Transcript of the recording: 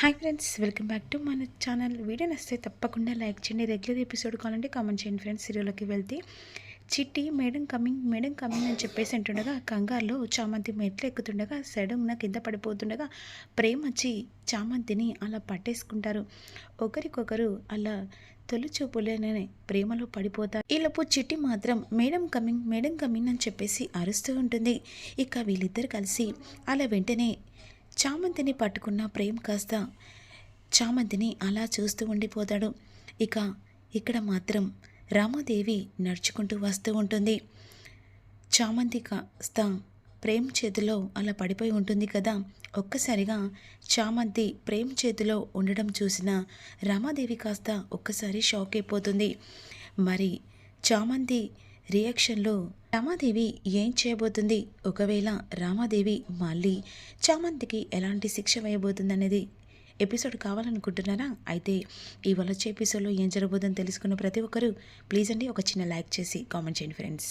Hi friends welcome back to మన channel. Video నచ్చితే తప్పకుండా లైక్ చేయండి. రెగ్యులర్ ఎపిసోడ్ కావాలంటే కామెంట్ చేయండి ఫ్రెండ్స్ సీరియల్లోకి వెళ్తే. చిట్టి మేడం కమింగ్ మేడం కమింగ్ అని చెప్పేసి అంటుండగా కంగారులో చామంతి మెట్లు ఎక్కుతుండగా సడన్గా కింద పడిపోతుండగా ప్రేమ వచ్చి చామంతిని అలా పట్టేసుకుంటారు. ఒకరికొకరు అలా తొలిచూపులేనే ప్రేమలో పడిపోతారు. ఈలోపు చిట్టి మాత్రం మేడం కమింగ్ మేడం కమింగ్ అని చెప్పేసి అరుస్తూ ఉంటుంది. ఇక వీళ్ళిద్దరు కలిసి అలా వెంటనే చామంతిని పట్టుకున్న ప్రేమ్ కాస్త చామంతిని అలా చూస్తూ ఉండిపోతాడు. ఇక ఇక్కడ మాత్రం రామాదేవి నడుచుకుంటూ వస్తూ ఉంటుంది. చామంతి కాస్త ప్రేమ్ చేతిలో అలా పడిపోయి ఉంటుంది కదా. ఒక్కసారిగా చామంతి ప్రేమ్ చేతిలో ఉండడం చూసిన రామాదేవి కాస్త ఒక్కసారి షాక్ అయిపోతుంది. మరి చామంతి రియాక్షన్లో రామాదేవి ఏం చేయబోతుంది? ఒకవేళ రామాదేవి మళ్ళీ చామంతికి ఎలాంటి శిక్ష వేయబోతుంది అనేది ఎపిసోడ్ కావాలనుకుంటున్నారా? అయితే ఈ వచ్చే ఎపిసోడ్లో ఏం జరగబోతుందని తెలుసుకున్న ప్రతి ఒక్కరూ ప్లీజ్ అండి ఒక చిన్న లైక్ చేసి కామెంట్ చేయండి ఫ్రెండ్స్.